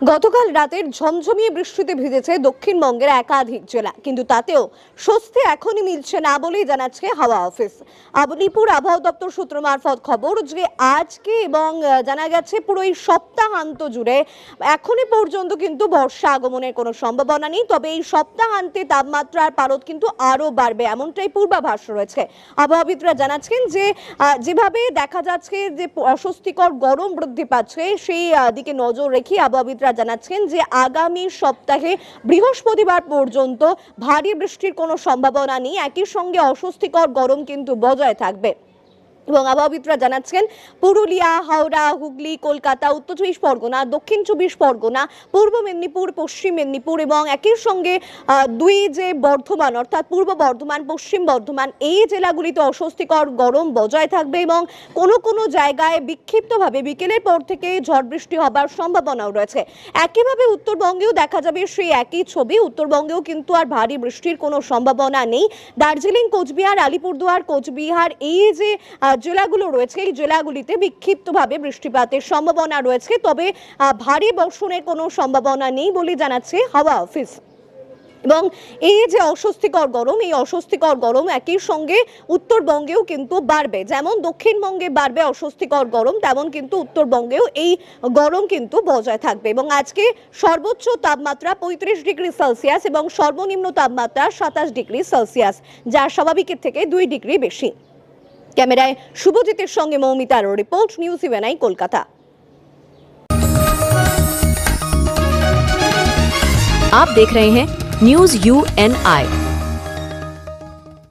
গতকাল রাতের ঝমঝমিয়ে বৃষ্টিতে ভিজেছে দক্ষিণবঙ্গের একাধিক জেলা, কিন্তু তাতেও স্বস্তি এখনই মিলছে না বলেই জানাচ্ছে হাওয়া অফিস। আবলিপুর আবহাওয়া দপ্তর সূত্র মারফত খবর যে আজকে এবং জানা গেছে পুরো এই সপ্তাহান্ত জুড়ে এখনই পর্যন্ত কিন্তু বর্ষা আগমনের কোনো সম্ভাবনা নেই, তবে এই সপ্তাহান্তে তাপমাত্রার পারদ কিন্তু আরও বাড়বে এমনটাই পূর্বাভাস রয়েছে। আবহাওয়াবিদরা জানাচ্ছেন যে যেভাবে দেখা যাচ্ছে যে অস্বস্তিকর গরম বৃদ্ধি পাচ্ছে, সেই দিকে নজর রেখে আবহাওয়াবিদরা জানাচ্ছেন যে আগামী সপ্তাহে বৃহস্পতিবার পর্যন্ত ভারী বৃষ্টির কোনো সম্ভাবনা নেই। একই সঙ্গে অস্বস্তিকর গরম কিন্তু বজায় থাকবে। এবং আবহাওয়াবিদরা জানাচ্ছেন, পুরুলিয়া, হাওড়া, হুগলি, কলকাতা, উত্তর চব্বিশ পরগনা, দক্ষিণ চব্বিশ পরগনা, পূর্ব মেদিনীপুর, পশ্চিম মেদিনীপুর এবং একই সঙ্গে দুই যে বর্ধমান, অর্থাৎ পূর্ব বর্ধমান, পশ্চিম বর্ধমান, এই জেলাগুলিতে অস্বস্তিকর গরম বজায় থাকবে এবং কোনো কোনো জায়গায় বিক্ষিপ্তভাবে বিকেলের পর থেকে ঝড় বৃষ্টি হবার সম্ভাবনাও রয়েছে। একইভাবে উত্তরবঙ্গেও দেখা যাবে সেই একই ছবি, উত্তরবঙ্গেও কিন্তু আর ভারী বৃষ্টির কোনো সম্ভাবনা নেই। দার্জিলিং, কোচবিহার, আলিপুরদুয়ার, কোচবিহার, এই যে জেলাগুলো রয়েছে। এই জেলাগুলিতে বিক্ষিপ্তভাবে বৃষ্টিপাতের সম্ভাবনা রয়েছে, তবে ভারী বর্ষণের কোনো সম্ভাবনা নেই বলে জানাচ্ছে হাওয়া অফিস। এবং এই যে অস্বস্তিকর গরম, এই অস্বস্তিকর গরম একই সঙ্গে উত্তরবঙ্গেও কিন্তু বাড়বে। যেমন দক্ষিণবঙ্গে বাড়বে অস্বস্তিকর গরম, তেমন কিন্তু উত্তরবঙ্গেও এই গরম কিন্তু বজায় থাকবে। এবং আজকে সর্বোচ্চ তাপমাত্রা পঁয়ত্রিশ ডিগ্রি সেলসিয়াস এবং সর্বনিম্ন তাপমাত্রা সাতাশ ডিগ্রি সেলসিয়াস, যা স্বাভাবিকের থেকে দুই ডিগ্রি বেশি। ক্যামেরায় শুভজিতের সঙ্গে মৌমিতার রিপোর্ট নিউজ ইভেনাই কলকাতা आप देख रहे हैं न्यूज यू एन आई